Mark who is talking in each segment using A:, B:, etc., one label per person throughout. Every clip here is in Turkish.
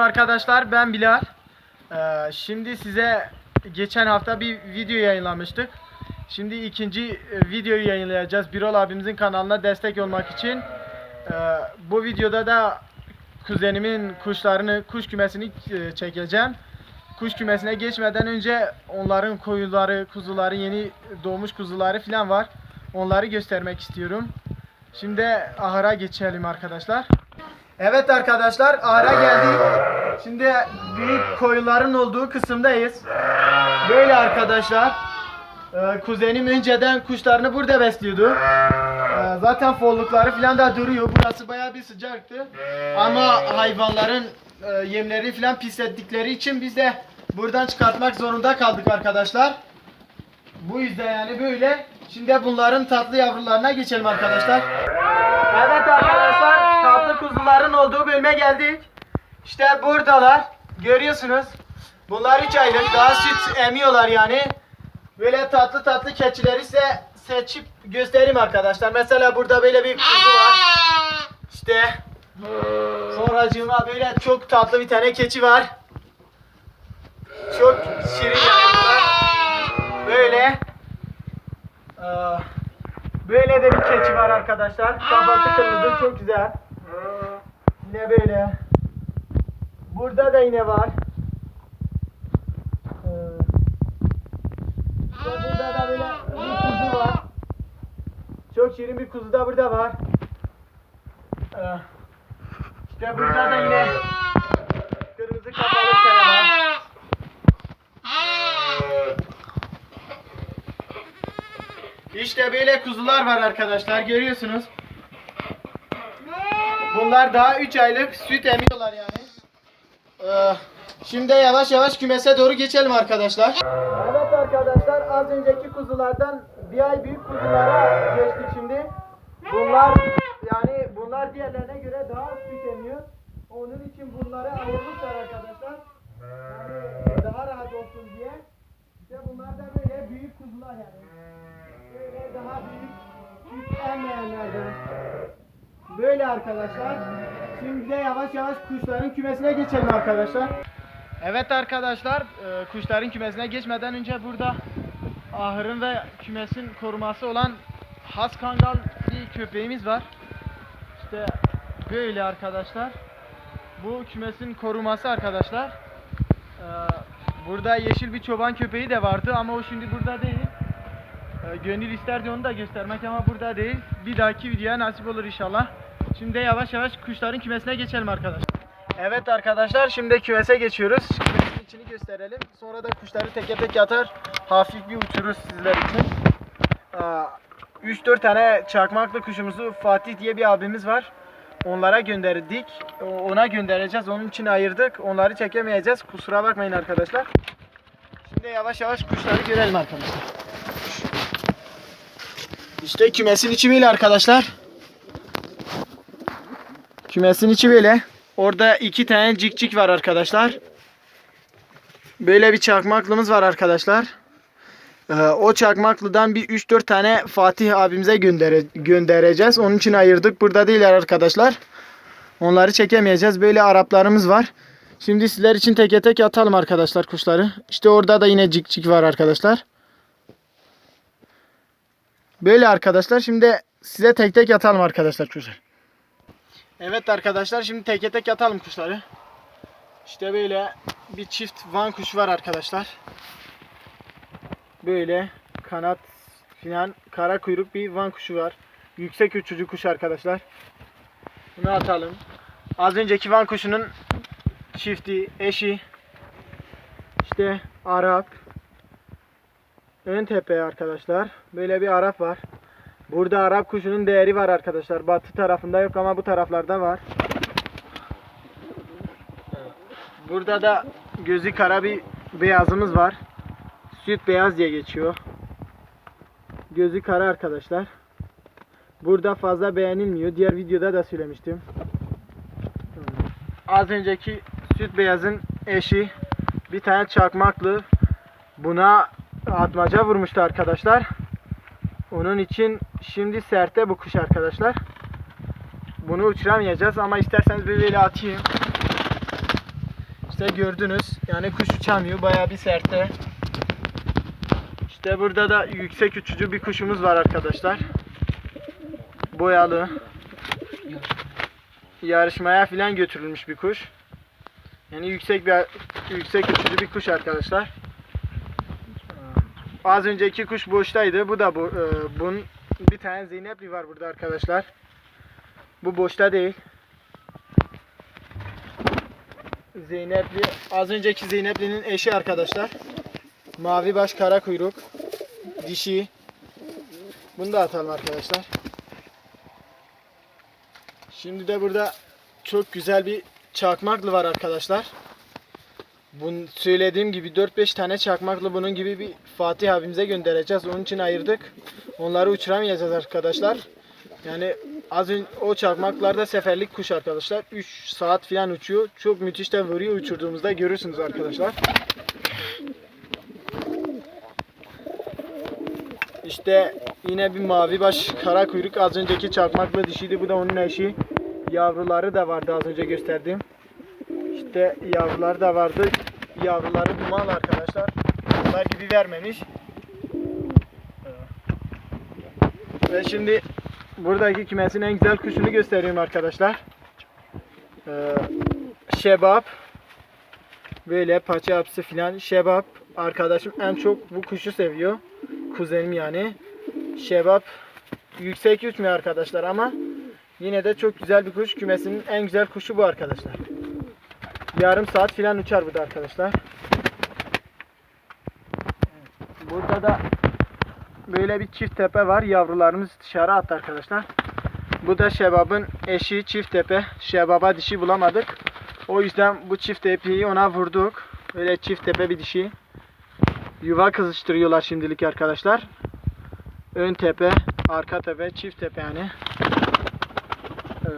A: Arkadaşlar ben Bilal. Ee, şimdi size geçen hafta bir video yayınlamıştık. Şimdi ikinci e, videoyu yayınlayacağız. Birol abimizin kanalına destek olmak için. Ee, bu videoda da kuzenimin kuşlarını, kuş kümesini e, çekeceğim. Kuş kümesine geçmeden önce onların koyuları, kuzuları, yeni doğmuş kuzuları falan var. Onları göstermek istiyorum. Şimdi ahıra geçelim arkadaşlar. Evet arkadaşlar ahıra geldik. Şimdi büyük koyunların olduğu kısımdayız. Böyle arkadaşlar. Ee, kuzenim önceden kuşlarını burada besliyordu. Ee, zaten follukları falan da duruyor. Burası bayağı bir sıcaktı. Ama hayvanların e, yemleri falan pislettikleri için biz de buradan çıkartmak zorunda kaldık arkadaşlar. Bu yüzden yani böyle. Şimdi bunların tatlı yavrularına geçelim arkadaşlar. Evet arkadaşlar kuzuların olduğu bölüme geldik. İşte buradalar. Görüyorsunuz. Bunlar 3 aylık. Daha süt emiyorlar yani. Böyle tatlı tatlı keçileri size seçip göstereyim arkadaşlar. Mesela burada böyle bir kuzu var. İşte sonracığıma böyle çok tatlı bir tane keçi var. Çok şirin yani. Böyle. Böyle de bir keçi var arkadaşlar. Kafası kırmızı çok güzel. Yine böyle. Burada da yine var. Ee, burada da böyle bir kuzu var. Çok şirin bir kuzu da burada var. Ee, işte burada da yine kırmızı kafalı bir tane var. İşte böyle kuzular var arkadaşlar görüyorsunuz. Bunlar daha 3 aylık süt emiyorlar yani. Ee, şimdi yavaş yavaş kümese doğru geçelim arkadaşlar. Evet arkadaşlar az önceki kuzulardan bir ay büyük kuzulara geçtik şimdi. Bunlar yani bunlar diğerlerine göre daha süt emiyor. Onun için bunları ayırmışlar arkadaşlar. Yani daha rahat olsun diye. İşte bunlar da böyle büyük kuzular yani. Böyle daha büyük süt emmeyenlerden. Böyle arkadaşlar. Şimdi de yavaş yavaş kuşların kümesine geçelim arkadaşlar. Evet arkadaşlar, e, kuşların kümesine geçmeden önce burada ahırın ve kümesin koruması olan Has Kangal bir köpeğimiz var. İşte böyle arkadaşlar. Bu kümesin koruması arkadaşlar. E, Burada yeşil bir çoban köpeği de vardı ama o şimdi burada değil. E, Gönül isterdi onu da göstermek ama burada değil. Bir dahaki videoya nasip olur inşallah. Şimdi yavaş yavaş kuşların kümesine geçelim arkadaşlar. Evet arkadaşlar şimdi kümese geçiyoruz. Kümesin içini gösterelim. Sonra da kuşları teker tek yatar. Hafif bir uçururuz sizler için. 3-4 tane çakmaklı kuşumuzu Fatih diye bir abimiz var. Onlara gönderdik. Ona göndereceğiz. Onun için ayırdık. Onları çekemeyeceğiz. Kusura bakmayın arkadaşlar. Şimdi yavaş yavaş kuşları görelim arkadaşlar. İşte kümesin içi böyle arkadaşlar. Kümesin içi böyle. Orada iki tane cikcik var arkadaşlar. Böyle bir çakmaklımız var arkadaşlar. Ee, o çakmaklıdan bir 3-4 tane Fatih abimize göndere göndereceğiz. Onun için ayırdık. Burada değiller arkadaşlar. Onları çekemeyeceğiz. Böyle Araplarımız var. Şimdi sizler için teke tek atalım arkadaşlar kuşları. İşte orada da yine cikcik var arkadaşlar. Böyle arkadaşlar. Şimdi size tek tek atalım arkadaşlar kuşlar. Evet arkadaşlar şimdi teke tek atalım kuşları. İşte böyle bir çift van kuşu var arkadaşlar. Böyle kanat filan kara kuyruk bir van kuşu var. Yüksek uçucu kuş arkadaşlar. Bunu atalım. Az önceki van kuşunun çifti, eşi. İşte Arap. Ön tepe arkadaşlar. Böyle bir Arap var. Burada Arap kuşunun değeri var arkadaşlar. Batı tarafında yok ama bu taraflarda var. Burada da gözü kara bir beyazımız var. Süt beyaz diye geçiyor. Gözü kara arkadaşlar. Burada fazla beğenilmiyor. Diğer videoda da söylemiştim. Az önceki süt beyazın eşi bir tane çakmaklı buna atmaca vurmuştu arkadaşlar. Onun için şimdi serte bu kuş arkadaşlar. Bunu uçuramayacağız ama isterseniz böyle atayım. İşte gördünüz. Yani kuş uçamıyor. Bayağı bir sertte. İşte burada da yüksek uçucu bir kuşumuz var arkadaşlar. Boyalı. Yarışmaya falan götürülmüş bir kuş. Yani yüksek bir yüksek uçucu bir kuş arkadaşlar. Az önceki kuş boştaydı. Bu da bu e, bunun bir tane Zeynepli var burada arkadaşlar. Bu boşta değil. Zeynepli az önceki Zeynepli'nin eşi arkadaşlar. Mavi baş kara kuyruk. Dişi. Bunu da atalım arkadaşlar. Şimdi de burada çok güzel bir çakmaklı var arkadaşlar. Bunu söylediğim gibi 4-5 tane çakmaklı bunun gibi bir Fatih abimize göndereceğiz. Onun için ayırdık. Onları uçuramayacağız arkadaşlar. Yani az önce o çakmaklarda seferlik kuş arkadaşlar. 3 saat falan uçuyor. Çok müthiş de vuruyor uçurduğumuzda görürsünüz arkadaşlar. İşte yine bir mavi baş kara kuyruk az önceki çakmaklı dişiydi. Bu da onun eşi. Yavruları da vardı az önce gösterdiğim. İşte yavruları da vardı. Yavruları duman arkadaşlar. Bunlar gibi vermemiş. Ve şimdi buradaki kümesin en güzel kuşunu gösteriyorum arkadaşlar. Ee, şebap. Böyle paça hapsi filan. Şebap. Arkadaşım en çok bu kuşu seviyor. Kuzenim yani. Şebap yüksek uçmuyor arkadaşlar ama yine de çok güzel bir kuş. Kümesinin en güzel kuşu bu arkadaşlar. Yarım saat filan uçar bu da arkadaşlar. Burada da böyle bir çift tepe var. Yavrularımız dışarı attı arkadaşlar. Bu da şebabın eşi çift tepe. Şebaba dişi bulamadık. O yüzden bu çift tepeyi ona vurduk. Böyle çift tepe bir dişi. Yuva kızıştırıyorlar şimdilik arkadaşlar. Ön tepe, arka tepe, çift tepe yani. Ee,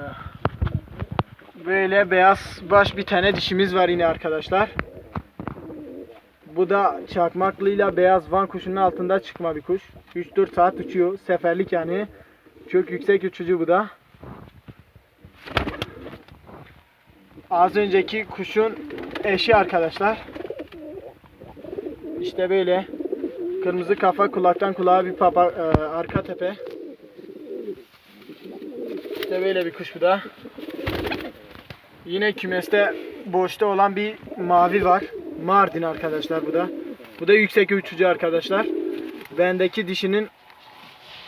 A: Böyle beyaz baş bir tane dişimiz var yine arkadaşlar. Bu da çakmaklıyla beyaz van kuşunun altında çıkma bir kuş. 3-4 saat uçuyor. Seferlik yani. Çok yüksek uçucu bu da. Az önceki kuşun eşi arkadaşlar. İşte böyle. Kırmızı kafa kulaktan kulağa bir papa, e, arka tepe. İşte böyle bir kuş bu da. Yine kümeste boşta olan bir mavi var. Mardin arkadaşlar bu da. Bu da yüksek uçucu arkadaşlar. Bendeki dişinin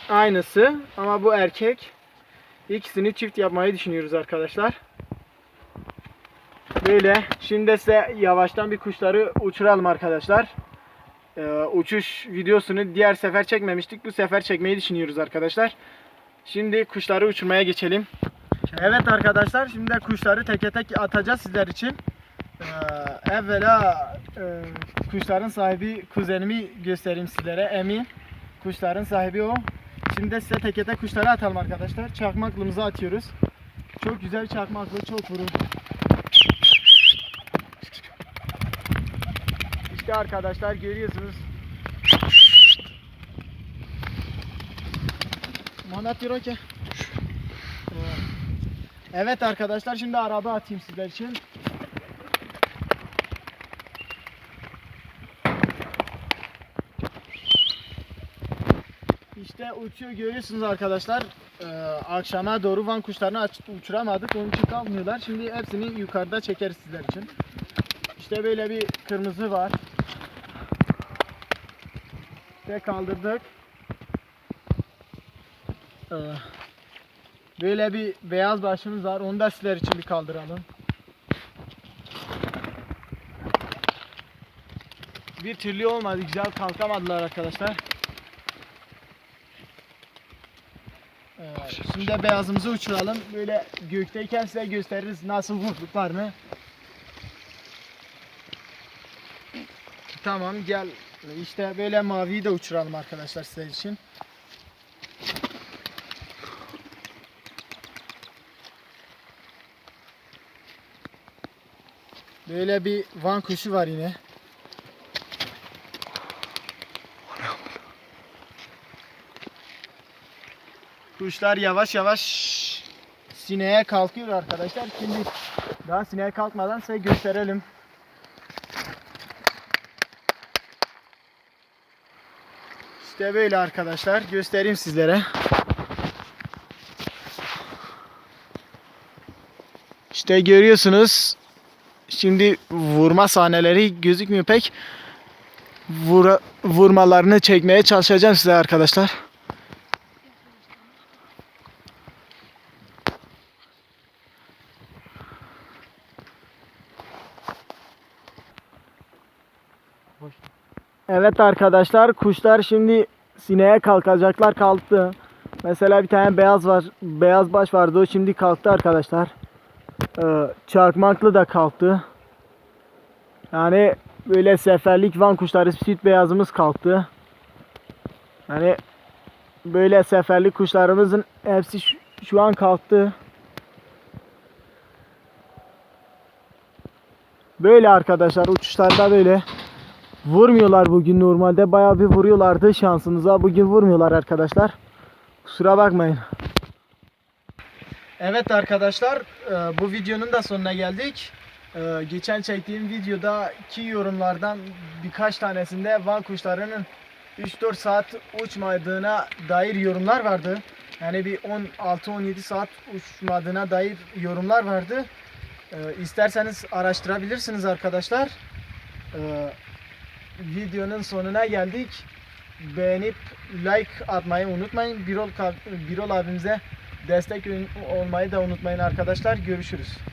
A: aynısı ama bu erkek. İkisini çift yapmayı düşünüyoruz arkadaşlar. Böyle. Şimdi size yavaştan bir kuşları uçuralım arkadaşlar. Ee, uçuş videosunu diğer sefer çekmemiştik. Bu sefer çekmeyi düşünüyoruz arkadaşlar. Şimdi kuşları uçurmaya geçelim. Evet arkadaşlar şimdi de kuşları teke tek atacağız sizler için. Ee, evvela e, kuşların sahibi kuzenimi göstereyim sizlere Emin. Kuşların sahibi o. Şimdi de size teke tek kuşları atalım arkadaşlar. Çakmaklımızı atıyoruz. Çok güzel çakmaklı çok vurur. İşte arkadaşlar görüyorsunuz. Manat Yiroke. Evet arkadaşlar şimdi araba atayım sizler için. İşte uçuyor görüyorsunuz arkadaşlar. Ee, akşama doğru van kuşlarını uçuramadık. Onun için kalmıyorlar. Şimdi hepsini yukarıda çekeriz sizler için. İşte böyle bir kırmızı var. Ve kaldırdık. Ee, Böyle bir beyaz başımız var. Onu da sizler için bir kaldıralım. Bir türlü olmadı. Güzel kalkamadılar arkadaşlar. Ee, şimdi de beyazımızı uçuralım. Böyle gökteyken size gösteririz nasıl vurduklarını. Tamam gel. İşte böyle maviyi de uçuralım arkadaşlar sizler için. Böyle bir van kuşu var yine. Kuşlar yavaş yavaş sineğe kalkıyor arkadaşlar. Şimdi daha sineğe kalkmadan size gösterelim. İşte böyle arkadaşlar. Göstereyim sizlere. İşte görüyorsunuz Şimdi vurma sahneleri gözükmüyor pek. Vura, vurmalarını çekmeye çalışacağım size arkadaşlar. Evet arkadaşlar kuşlar şimdi sineye kalkacaklar kalktı. Mesela bir tane beyaz var. Beyaz baş vardı o şimdi kalktı arkadaşlar. Ee, çarkmaklı da kalktı. Yani böyle seferlik van kuşları süt beyazımız kalktı. Yani böyle seferlik kuşlarımızın hepsi şu, şu an kalktı. Böyle arkadaşlar uçuşlarda böyle. Vurmuyorlar bugün normalde bayağı bir vuruyorlardı şansınıza bugün vurmuyorlar arkadaşlar. Kusura bakmayın. Evet arkadaşlar e, bu videonun da sonuna geldik. E, Geçen çektiğim videodaki yorumlardan birkaç tanesinde van kuşlarının 3-4 saat uçmadığına dair yorumlar vardı. Yani bir 16-17 saat uçmadığına dair yorumlar vardı. E, İsterseniz araştırabilirsiniz arkadaşlar. Videonun sonuna geldik. Beğenip like atmayı unutmayın. Birol, Birol abimize destek olmayı da unutmayın arkadaşlar. Görüşürüz.